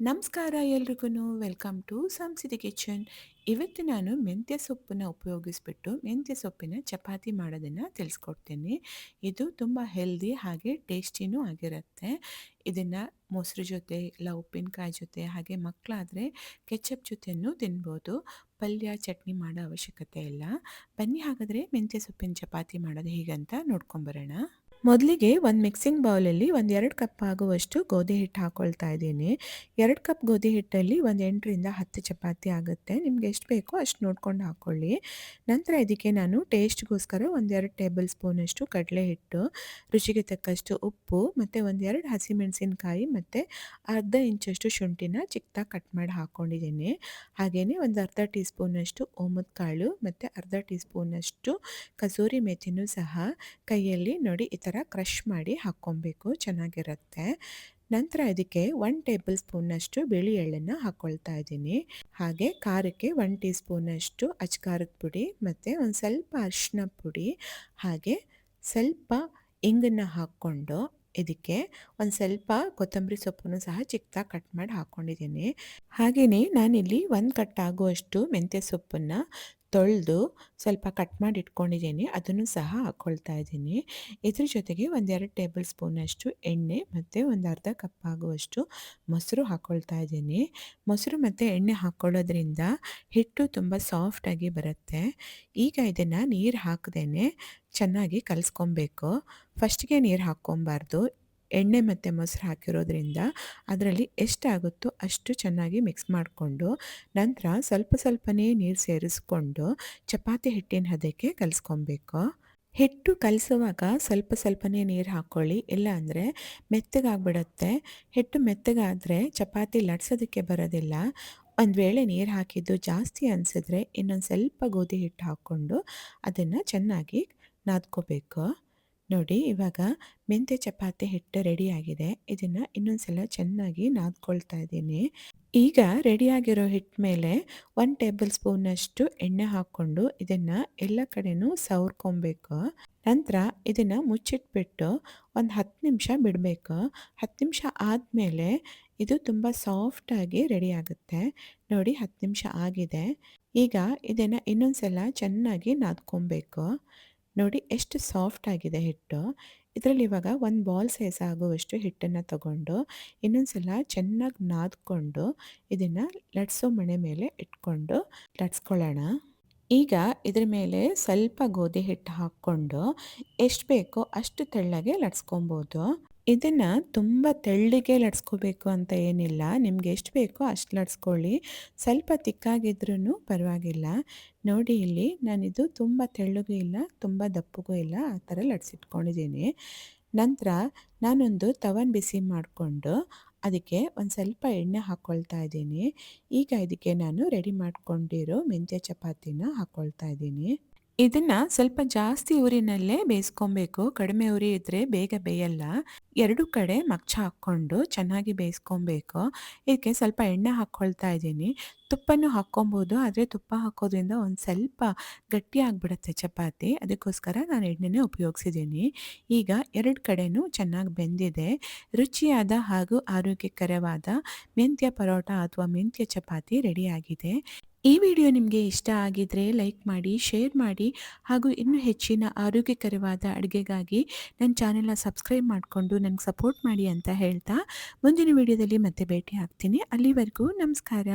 ನಮಸ್ಕಾರ ಎಲ್ರಿಗೂ welcome to ಸಂಸಿದಿ kitchen. ಇವತ್ತು ನಾನು ಮೆಂತ್ಯ ಸೊಪ್ಪನ್ನ ಉಪಯೋಗಿಸ್ಬಿಟ್ಟು ಮೆಂತ್ಯ ಸೊಪ್ಪಿನ ಚಪಾತಿ ಮಾಡೋದನ್ನು ತಿಳಿಸ್ಕೊಡ್ತೀನಿ. ಇದು ತುಂಬ ಹೆಲ್ದಿ ಹಾಗೆ ಟೇಸ್ಟಿನೂ ಆಗಿರುತ್ತೆ. ಇದನ್ನು ಮೊಸರು ಜೊತೆ, ಇಲ್ಲ ಉಪ್ಪಿನಕಾಯಿ ಜೊತೆ, ಹಾಗೆ ಮಕ್ಕಳಾದರೆ ಕೆಚಪ್ ಜೊತೆಯೂ ತಿನ್ಬೋದು. ಪಲ್ಯ, ಚಟ್ನಿ ಮಾಡೋ ಅವಶ್ಯಕತೆ ಇಲ್ಲ. ಬನ್ನಿ ಹಾಗಾದರೆ ಮೆಂತ್ಯ ಸೊಪ್ಪಿನ ಚಪಾತಿ ಮಾಡೋದು ಹೇಗಂತ ನೋಡ್ಕೊಂಬರೋಣ. ಮೊದಲಿಗೆ ಒಂದು ಮಿಕ್ಸಿಂಗ್ ಬೌಲಲ್ಲಿ ಒಂದು ಎರಡು ಕಪ್ ಆಗುವಷ್ಟು ಗೋಧಿ ಹಿಟ್ಟು ಹಾಕ್ಕೊಳ್ತಾ ಇದ್ದೀನಿ. ಎರಡು ಕಪ್ ಗೋಧಿ ಹಿಟ್ಟಲ್ಲಿ ಒಂದು ಎಂಟರಿಂದ ಹತ್ತು ಚಪಾತಿ ಆಗುತ್ತೆ. ನಿಮ್ಗೆ ಎಷ್ಟು ಬೇಕೋ ಅಷ್ಟು ನೋಡ್ಕೊಂಡು ಹಾಕ್ಕೊಳ್ಳಿ ನಂತರ ಇದಕ್ಕೆ ನಾನು ಟೇಸ್ಟ್ಗೋಸ್ಕರ ಒಂದೆರಡು ಟೇಬಲ್ ಸ್ಪೂನಷ್ಟು ಕಡಲೆ ಹಿಟ್ಟು, ರುಚಿಗೆ ತಕ್ಕಷ್ಟು ಉಪ್ಪು ಮತ್ತು ಒಂದೆರಡು ಹಸಿಮೆಣಸಿನಕಾಯಿ ಮತ್ತು ಅರ್ಧ ಇಂಚಷ್ಟು ಶುಂಠಿನ ಚಿಕ್ಕದಾಗಿ ಕಟ್ ಮಾಡಿ ಹಾಕ್ಕೊಂಡಿದ್ದೀನಿ ಹಾಗೆಯೇ ಒಂದು ಅರ್ಧ ಟೀ ಸ್ಪೂನಷ್ಟು ಓಮದ ಕಾಳು ಮತ್ತು ಅರ್ಧ ಟೀ ಸ್ಪೂನಷ್ಟು ಕಸೂರಿ ಮೆಥಿನೂ ಸಹ ಕೈಯಲ್ಲಿ ನೋಡಿ ಈ ಥರ ಕ್ರಷ್ ಮಾಡಿ ಹಾಕ್ಕೊಬೇಕು, ಚೆನ್ನಾಗಿರುತ್ತೆ. ನಂತರ ಇದಕ್ಕೆ ಒನ್ ಟೇಬಲ್ ಸ್ಪೂನಷ್ಟು ಬಿಳಿ ಎಳ್ಳನ್ನು ಹಾಕ್ಕೊಳ್ತಾ ಇದ್ದೀನಿ. ಹಾಗೆ ಖಾರಕ್ಕೆ ಒನ್ ಟೀ ಸ್ಪೂನಷ್ಟು ಅಚ್ಕಾರದ ಪುಡಿ ಮತ್ತು ಒಂದು ಸ್ವಲ್ಪ ಅರಿಶಿನ ಪುಡಿ, ಹಾಗೆ ಸ್ವಲ್ಪ ಇಂಗನ್ನು ಹಾಕ್ಕೊಂಡು ಇದಕ್ಕೆ ಒಂದು ಸ್ವಲ್ಪ ಕೊತ್ತಂಬರಿ ಸೊಪ್ಪನ್ನು ಸಹ ಚಿಕ್ಕದಾಗಿ ಕಟ್ ಮಾಡಿ ಹಾಕ್ಕೊಂಡಿದ್ದೀನಿ. ಹಾಗೆಯೇ ನಾನಿಲ್ಲಿ ಒಂದು ಕಟ್ಟಾಗುವಷ್ಟು ಮೆಂತ್ಯ ಸೊಪ್ಪನ್ನು ತೊಳೆದು ಸ್ವಲ್ಪ ಕಟ್ ಮಾಡಿ ಇಟ್ಕೊಂಡಿದ್ದೀನಿ. ಅದನ್ನು ಸಹ ಹಾಕ್ಕೊಳ್ತಾ ಇದ್ದೀನಿ. ಇದ್ರ ಜೊತೆಗೆ ಒಂದೆರಡು ಟೇಬಲ್ ಸ್ಪೂನಷ್ಟು ಎಣ್ಣೆ ಮತ್ತು ಒಂದು ಅರ್ಧ ಕಪ್ ಆಗುವಷ್ಟು ಮೊಸರು ಹಾಕ್ಕೊಳ್ತಾ ಇದ್ದೀನಿ. ಮೊಸರು ಮತ್ತು ಎಣ್ಣೆ ಹಾಕ್ಕೊಳ್ಳೋದ್ರಿಂದ ಹಿಟ್ಟು ತುಂಬ ಸಾಫ್ಟಾಗಿ ಬರುತ್ತೆ. ಈಗ ಇದನ್ನು ನೀರು ಹಾಕ್ದೇ ಚೆನ್ನಾಗಿ ಕಲಿಸ್ಕೊಬೇಕು. ಫಸ್ಟ್ಗೆ ನೀರು ಹಾಕ್ಕೊಬಾರ್ದು. ಎಣ್ಣೆ ಮತ್ತು ಮೊಸರು ಹಾಕಿರೋದ್ರಿಂದ ಅದರಲ್ಲಿ ಎಷ್ಟಾಗುತ್ತೋ ಅಷ್ಟು ಚೆನ್ನಾಗಿ ಮಿಕ್ಸ್ ಮಾಡಿಕೊಂಡು ನಂತರ ಸ್ವಲ್ಪ ಸ್ವಲ್ಪನೇ ನೀರು ಸೇರಿಸ್ಕೊಂಡು ಚಪಾತಿ ಹಿಟ್ಟಿನ ಹದಕ್ಕೆ ಕಲಿಸ್ಕೊಬೇಕು. ಹಿಟ್ಟು ಕಲಿಸುವಾಗ ಸ್ವಲ್ಪ ಸ್ವಲ್ಪನೇ ನೀರು ಹಾಕ್ಕೊಳ್ಳಿ, ಇಲ್ಲ ಅಂದರೆ ಮೆತ್ತಗಾಗ್ಬಿಡುತ್ತೆ. ಹಿಟ್ಟು ಮೆತ್ತಗಾದರೆ ಚಪಾತಿ ಲಟ್ಸೋದಕ್ಕೆ ಬರೋದಿಲ್ಲ. ಒಂದು ವೇಳೆ ನೀರು ಹಾಕಿದ್ದು ಜಾಸ್ತಿ ಅನಿಸಿದ್ರೆ ಇನ್ನೊಂದು ಸ್ವಲ್ಪ ಗೋಧಿ ಹಿಟ್ಟು ಹಾಕ್ಕೊಂಡು ಅದನ್ನು ಚೆನ್ನಾಗಿ ನಾದ್ಕೋಬೇಕು. ನೋಡಿ, ಇವಾಗ ಮೆಂತ್ಯ ಚಪಾತಿ ಹಿಟ್ಟು ರೆಡಿಯಾಗಿದೆ. ಇದನ್ನು ಇನ್ನೊಂದ್ಸಲ ಚೆನ್ನಾಗಿ ನಾದ್ಕೊಳ್ತಾ ಇದ್ದೀನಿ. ಈಗ ರೆಡಿಯಾಗಿರೋ ಹಿಟ್ ಮೇಲೆ ಒನ್ ಟೇಬಲ್ ಸ್ಪೂನಷ್ಟು ಎಣ್ಣೆ ಹಾಕ್ಕೊಂಡು ಇದನ್ನು ಎಲ್ಲ ಕಡೆನೂ ಸವರ್ಕೊಬೇಕು. ನಂತರ ಇದನ್ನು ಮುಚ್ಚಿಟ್ಬಿಟ್ಟು ಒಂದು ಹತ್ತು ನಿಮಿಷ ಬಿಡಬೇಕು. ಹತ್ತು ನಿಮಿಷ ಆದಮೇಲೆ ಇದು ತುಂಬ ಸಾಫ್ಟಾಗಿ ರೆಡಿ ಆಗುತ್ತೆ. ನೋಡಿ, ಹತ್ತು ನಿಮಿಷ ಆಗಿದೆ. ಈಗ ಇದನ್ನು ಇನ್ನೊಂದು ಸಲ ಚೆನ್ನಾಗಿ ನಾದ್ಕೊಬೇಕು. ನೋಡಿ ಎಷ್ಟು ಸಾಫ್ಟ್ ಆಗಿದೆ ಹಿಟ್ಟು. ಇದರಲ್ಲಿ ಇವಾಗ ಒಂದು ಬಾಲ್ ಸೈಜ್ ಆಗುವಷ್ಟು ಹಿಟ್ಟನ್ನು ತಗೊಂಡು ಇನ್ನೊಂದು ಸಲ ಚೆನ್ನಾಗಿ ನಾದ್ಕೊಂಡು ಇದನ್ನು ಲಟ್ಸೋ ಮಣೆ ಮೇಲೆ ಇಟ್ಕೊಂಡು ಲಟ್ಸ್ಕೊಳ್ಳೋಣ. ಈಗ ಇದ್ರ ಮೇಲೆ ಸ್ವಲ್ಪ ಗೋಧಿ ಹಿಟ್ಟು ಹಾಕ್ಕೊಂಡು ಎಷ್ಟು ಬೇಕೋ ಅಷ್ಟು ತೆಳ್ಳಗೆ ಲಟ್ಸ್ಕೊಬೋದು. ಇದನ್ನು ತುಂಬ ತೆಳ್ಳಿಗೆ ಲಟ್ಸ್ಕೋಬೇಕು ಅಂತ ಏನಿಲ್ಲ. ನಿಮ್ಗೆ ಎಷ್ಟು ಬೇಕೋ ಅಷ್ಟು ಲಟ್ಸ್ಕೊಳ್ಳಿ. ಸ್ವಲ್ಪ ತಿಕ್ಕಾಗಿದ್ರೂ ಪರವಾಗಿಲ್ಲ. ನೋಡಿ ಇಲ್ಲಿ ನಾನಿದು ತುಂಬ ತೆಳ್ಳಗೂ ಇಲ್ಲ, ತುಂಬ ದಪ್ಪಗೂ ಇಲ್ಲ, ಆ ಥರ ಲಟ್ಸಿಟ್ಕೊಂಡಿದ್ದೀನಿ. ನಂತರ ನಾನೊಂದು ತವನ್ ಬಿಸಿ ಮಾಡಿಕೊಂಡು ಅದಕ್ಕೆ ಒಂದು ಸ್ವಲ್ಪ ಎಣ್ಣೆ ಹಾಕ್ಕೊಳ್ತಾ ಇದ್ದೀನಿ. ಈಗ ಇದಕ್ಕೆ ನಾನು ರೆಡಿ ಮಾಡ್ಕೊಂಡಿರೋ ಮೆಂತ್ಯ ಚಪಾತಿನ ಹಾಕ್ಕೊಳ್ತಾ ಇದ್ದೀನಿ. ಇದನ್ನು ಸ್ವಲ್ಪ ಜಾಸ್ತಿ ಊರಿನಲ್ಲೇ ಬೇಯಿಸ್ಕೊಬೇಕು. ಕಡಿಮೆ ಉರಿ ಇದ್ದರೆ ಬೇಗ ಬೇಯಲ್ಲ. ಎರಡು ಕಡೆ ಮಗ್ಚ ಹಾಕ್ಕೊಂಡು ಚೆನ್ನಾಗಿ ಬೇಯಿಸ್ಕೊಬೇಕು. ಇದಕ್ಕೆ ಸ್ವಲ್ಪ ಎಣ್ಣೆ ಹಾಕ್ಕೊಳ್ತಾ ಇದ್ದೀನಿ. ತುಪ್ಪನೂ ಹಾಕ್ಕೊಬೋದು, ಆದರೆ ತುಪ್ಪ ಹಾಕೋದ್ರಿಂದ ಒಂದು ಸ್ವಲ್ಪ ಗಟ್ಟಿ ಆಗಿಬಿಡುತ್ತೆ ಚಪಾತಿ. ಅದಕ್ಕೋಸ್ಕರ ನಾನು ಎಣ್ಣೆನೇ ಉಪಯೋಗಿಸಿದ್ದೀನಿ. ಈಗ ಎರಡು ಕಡೆನೂ ಚೆನ್ನಾಗಿ ಬೆಂದಿದೆ. ರುಚಿಯಾದ ಹಾಗೂ ಆರೋಗ್ಯಕರವಾದ ಮೆಂತ್ಯ ಪರೋಟ ಅಥವಾ ಮೆಂತ್ಯ ಚಪಾತಿ ರೆಡಿಯಾಗಿದೆ ಈ ವಿಡಿಯೋ ನಿಮಗೆ ಇಷ್ಟ ಆಗಿದ್ರೆ ಲೈಕ್ ಮಾಡಿ, ಶೇರ್ ಮಾಡಿ ಹಾಗೂ ಇನ್ನೂ ಹೆಚ್ಚಿನ ಆರೋಗ್ಯಕರವಾದ ಅಡುಗೆಗಾಗಿ ನನ್ನ ಚಾನೆಲ್ನ ಸಬ್ಸ್ಕ್ರೈಬ್ ಮಾಡಿಕೊಂಡು ನನಗೆ ಸಪೋರ್ಟ್ ಮಾಡಿ ಅಂತ ಹೇಳ್ತಾ ಮುಂದಿನ ವಿಡಿಯೋದಲ್ಲಿ ಮತ್ತೆ ಭೇಟಿ ಆಗ್ತೀನಿ. ಅಲ್ಲಿವರೆಗೂ ನಮಸ್ಕಾರ.